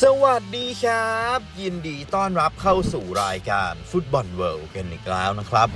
สวัสดีครับ ยินดีต้อนรับเข้าสู่รายการฟุตบอลเวิลด์กันอีกแล้วนะครับ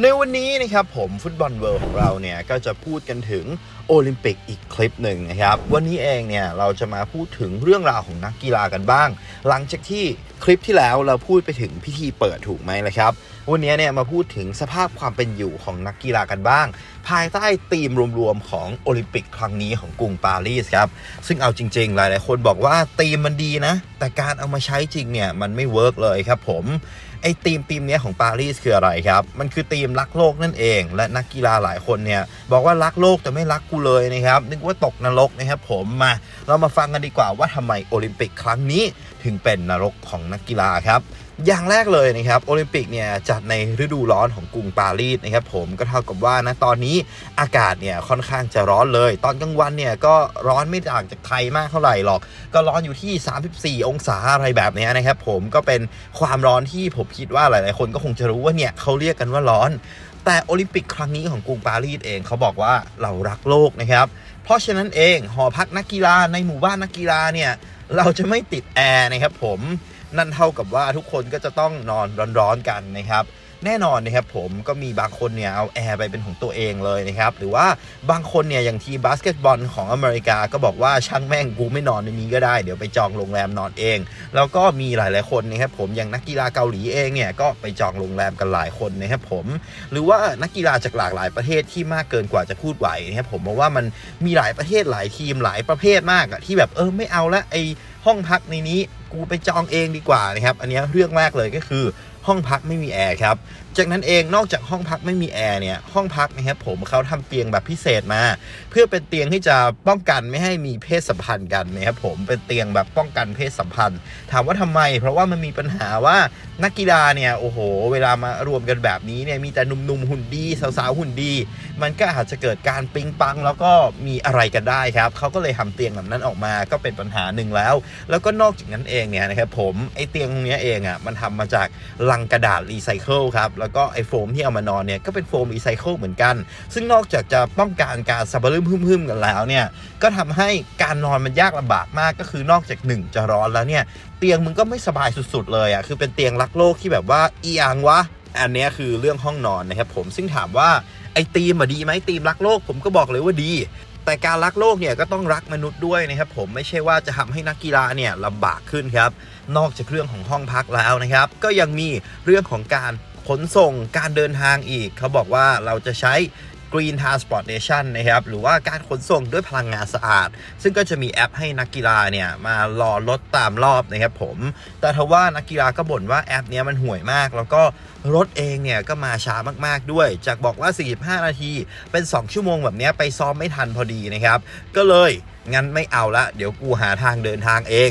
ในวันนี้นะครับผมฟุตบอลเวิลด์ของเราเนี่ย ก็จะพูดกันถึงโอลิมปิกอีกคลิปหนึ่งนะครับ วันนี้เองเนี่ย เราจะมาพูดถึงเรื่องราวของนักกีฬากันบ้าง หลังจากที่คลิปที่แล้วเราพูดไปถึงพิธีเปิดถูกไหมละครับ วันนี้เนี่ยมาพูดถึงสภาพความเป็นอยู่ของนักกีฬากันบ้าง ภายใต้ธีมรวมๆของโอลิมปิกครั้งนี้ของกรุงปารีสครับซึ่งเอาจริงๆ หลายๆคนบอกว่าธีมมันดีนะ แต่การเอามาใช้จริงเนี่ย มันไม่เวิร์กเลยครับผมไอ้ธีมธีมเนี้ยของปารีสคืออะไรครับ มันคือธีมรักโลกนั่นเอง และนักกีฬาหลายคนเนี่ย บอกว่ารักโลกแต่ไม่รักกูเลยนะครับ นึกว่าตกนรกนะครับผมมา เรามาฟังกันดีกว่าว่าทำไมโอลิมปิกครั้งนี้ถึงเป็นนรกของนักกีฬาครับ อย่างแรกเลยนะครับโอลิมปิกเนี่ยจัดในฤดูร้อนของกรุงปารีสนะครับผมก็เท่ากับว่านะตอนนี้อากาศเนี่ยค่อนข้างจะร้อนเลย ตอนกลางวันเนี่ยก็ร้อนไม่ต่างจากไทยมากเท่าไหร่หรอก ก็ร้อนอยู่ที่ 34 องศาอะไรแบบนี้นะครับผมก็เป็นความร้อนที่ผมคิดว่าหลายๆ คนก็คงจะรู้ว่าเนี่ยเขาเรียกกันว่าร้อน แต่โอลิมปิกครั้งนี้ของกรุงปารีสเองเขาบอกว่าเรารักโลกนะครับเพราะฉะนั้นเองหอพักนักกีฬาในหมู่บ้านนักกีฬาเนี่ยเราจะไม่ติดแอร์นะครับผม นั่นเท่ากับว่าทุกคนก็จะต้องนอนร้อนๆกันนะครับแน่นอนนะครับผมก็มีบางคนเนี่ยเอาแอร์ไปเป็นของตัวเองเลยนะครับ หรือว่าบางคนเนี่ยอย่างทีบาสเกตบอลของอเมริกาก็บอกว่าช่างแม่งกูไม่นอนในนี้ก็ได้ เดี๋ยวไปจองโรงแรมนอนเอง แล้วก็มีหลาย ๆ คนนะครับผมอย่างนักกีฬาเกาหลีเองเนี่ยก็ไปจองโรงแรมกันหลายคนนะครับผม หรือว่านักกีฬาจากหลากหลายประเทศที่มากเกินกว่าจะพูดไหวนะครับผมมองว่ามันมีหลายประเทศหลายทีมหลายประเภทมากอะที่แบบเออไม่เอาละไอ ห้องพักในนี้กูไปจองเองดีกว่านะครับ อันนี้เรื่องแรกเลยก็คือห้องพักไม่มีแอร์ครับ จากนั้นเองนอกจากห้องพักไม่มีแอร์เนี่ยห้องพักนะครับผมเขาทำเตียงแบบพิเศษมา เพื่อเป็นเตียงที่จะป้องกันไม่ให้มีเพศสัมพันธ์กันนะครับผมเป็นเตียงแบบป้องกันเพศสัมพันธ์ ถามว่าทำไม เพราะว่ามันมีปัญหาว่านักกีฬาเนี่ยโอ้โห เวลามารวมกันแบบนี้เนี่ยมีแต่หนุ่มๆหุ่นดีสาวๆหุ่นดี มันก็อาจจะเกิดการปิงปัง แล้วก็มีอะไรกันได้ครับเขาก็เลยทำเตียงแบบนั้นออกมาก็เป็นปัญหาหนึ่งแล้ว แล้วก็นอกจากนั้นเองเนี่ยนะครับผมไอเตียงตรงนี้เองอะมันทำมาจากลังกระดาษรีไซเคิลครับแล้วก็ไอโฟมที่เอามานอนเนี่ยก็เป็นโฟมรีไซเคิลเหมือนกัน ซึ่งนอกจากจะป้องกันการสับปะรดพึ่มๆกันแล้วเนี่ยก็ทำให้การนอนมันยากลำบากมากก็คือนอกจากหนึ่งจะร้อนแล้วเนี่ยเตียงมึงก็ไม่สบายสุดๆเลยอะคือเป็นเตียงรักโลกที่แบบว่าเอียงวะอันนี้คือเรื่องห้องนอนนะครับผมซึ่งถามว่าไอ้ตีมอะดีไหมตีมรักโลก ผมก็บอกเลยว่าดี แต่การรักโลกเนี่ยก็ต้องรักมนุษย์ด้วยนะครับผมไม่ใช่ว่าจะทำให้นักกีฬาเนี่ยลำบากขึ้นครับ นอกจากเรื่องของห้องพักแล้วนะครับ ก็ยังมีเรื่องของการ ขนส่งการเดินทางอีก เขาบอกว่าเราจะใช้ Green Transportation นะครับ หรือว่าการขนส่งด้วยพลังงานสะอาด ซึ่งก็จะมีแอปให้นักกีฬาเนี่ย มารอรถตามรอบนะครับผม แต่ทว่านักกีฬาก็บ่นว่าแอปนี้มันห่วยมาก แล้วก็รถเองเนี่ย ก็มาช้ามากๆด้วย จากบอกว่า 45 นาที เป็น 2 ชั่วโมงแบบนี้ไปซ้อมไม่ทันพอดีนะครับ ก็เลยงั้นไม่เอาละ เดี๋ยวกูหาทางเดินทางเอง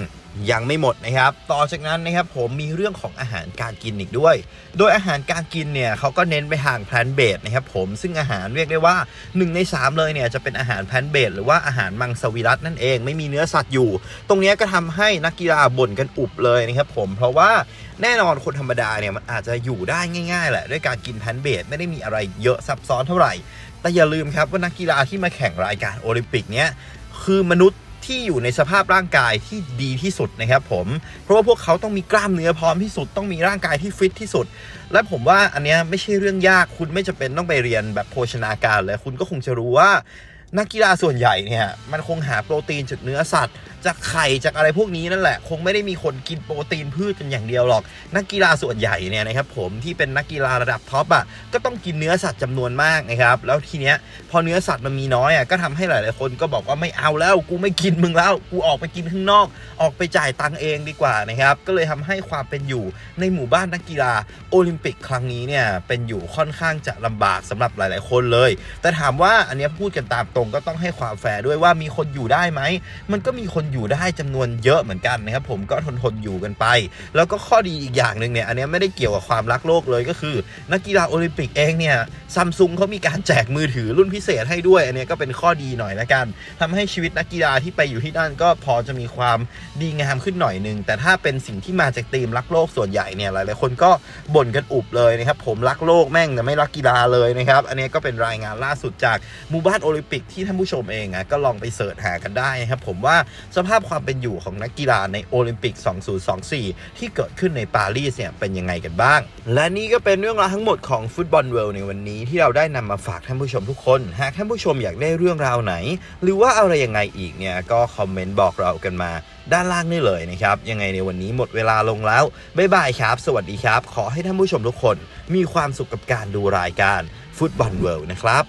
ยังไม่หมดนะครับ ต่อจากนั้นนะครับผมมีเรื่องของอาหารการกินอีกด้วย โดยอาหารการกินเนี่ยเขาก็เน้นไปทางแพลนเบสนะครับผมซึ่งอาหารเรียกได้ว่า 1 ใน 3 เลยเนี่ยจะเป็นอาหารแพลนเบสหรือว่าอาหารมังสวิรัตนั่นเอง ไม่มีเนื้อสัตว์อยู่ ตรงนี้ก็ทำให้นักกีฬาบ่นกันอุบเลยนะครับผมเพราะว่าแน่นอนคนธรรมดาเนี่ยมันอาจจะอยู่ได้ง่าย ๆ แหละด้วยการกินแพลนเบสไม่ได้มีอะไรเยอะซับซ้อนเท่าไหร่ แต่อย่าลืมครับว่านักกีฬาที่มาแข่งรายการโอลิมปิกเนี้ยคือมนุษย์ ที่อยู่ในสภาพร่างกายที่ดีที่สุดนะครับผมเพราะว่าพวกเขาต้องมีกล้ามเนื้อพร้อมที่สุด ต้องมีร่างกายที่ฟิตที่สุด และผมว่าอันเนี้ยไม่ใช่เรื่องยากคุณไม่จำเป็นต้องไปเรียนแบบโภชนาการเลยคุณก็คงจะรู้ว่านักกีฬาส่วนใหญ่เนี่ยมันคงหาโปรตีนจากเนื้อสัตว์ จากไข่จากอะไรพวกนี้นั่นแหละ คงไม่ได้มีคนกินโปรตีนพืชกันอย่างเดียวหรอก นักกีฬาส่วนใหญ่เนี่ยนะครับผมที่เป็นนักกีฬาระดับท็อปอะก็ต้องกินเนื้อสัตว์จำนวนมากนะครับแล้วทีเนี้ยพอเนื้อสัตว์มันมีน้อยอะก็ทำให้หลายๆคนก็บอกว่าไม่เอาแล้วกูไม่กินมึงแล้ว กูออกไปกินข้างนอก ออกไปจ่ายตังเองดีกว่านะครับก็เลยทำให้ความเป็นอยู่ในหมู่บ้านนักกีฬาโอลิมปิกครั้งนี้เนี่ยเป็นอยู่ค่อนข้างจะลำบากสำหรับหลาย ๆ คนเลย แต่ถามว่าอันเนี้ยพูดกันตามตรงก็ต้องให้ความแฟร์ด้วยว่ามีคนอยู่ได้ไหมมันก็มีคนอยู่ได้จำนวนเยอะเหมือนกันนะครับผมก็ทนทนอยู่กันไป แล้วก็ข้อดีอีกอย่างหนึ่งเนี่ยอันนี้ไม่ได้เกี่ยวกับความรักโลกเลยก็คือ นักกีฬาโอลิมปิกเองเนี่ยซัมซุงเขามีการแจกมือถือรุ่นพิเศษให้ด้วย อันนี้ก็เป็นข้อดีหน่อยละกันทำให้ชีวิตนักกีฬาที่ไปอยู่ที่นั่นก็พอจะมีความดีงามขึ้นหน่อยหนึ่งแต่ถ้าเป็นสิ่งที่มาจากทีมรักโลกส่วนใหญ่เนี่ยหลายๆคนก็บ่นกันอุบเลยนะครับผมรักโลกแม่งแต่ไม่รักกีฬาเลยนะครับอันนี้ก็เป็นรายงานล่าสุดจากมูบ้านโอลิมปิกที่ท่านผู้ชมเองอะก็ลองไปเสิร์ชหากันได้นะครับผมว่าสภาพความเป็นอยู่ของนักกีฬาในโอลิมปิก 2024 ที่เกิดขึ้นในปารีสเนี่ยเป็นยังไงกันบ้าง และนี่ก็เป็นเรื่องราวทั้งหมดของฟุตบอลเวิลด์ในวันนี้ที่เราได้นำมาฝากท่านผู้ชมทุกคน หากท่านผู้ชมอยากได้เรื่องราวไหน หรือว่าอะไรยังไงอีกเนี่ยก็คอมเมนต์บอกเรากันมาด้านล่างนี่เลยนะครับ ยังไงในวันนี้หมดเวลาลงแล้ว บ๊ายบายครับ สวัสดีครับ ขอให้ท่านผู้ชมทุกคน มีความสุขกับการดูรายการฟุตบอลเวิลด์นะครับ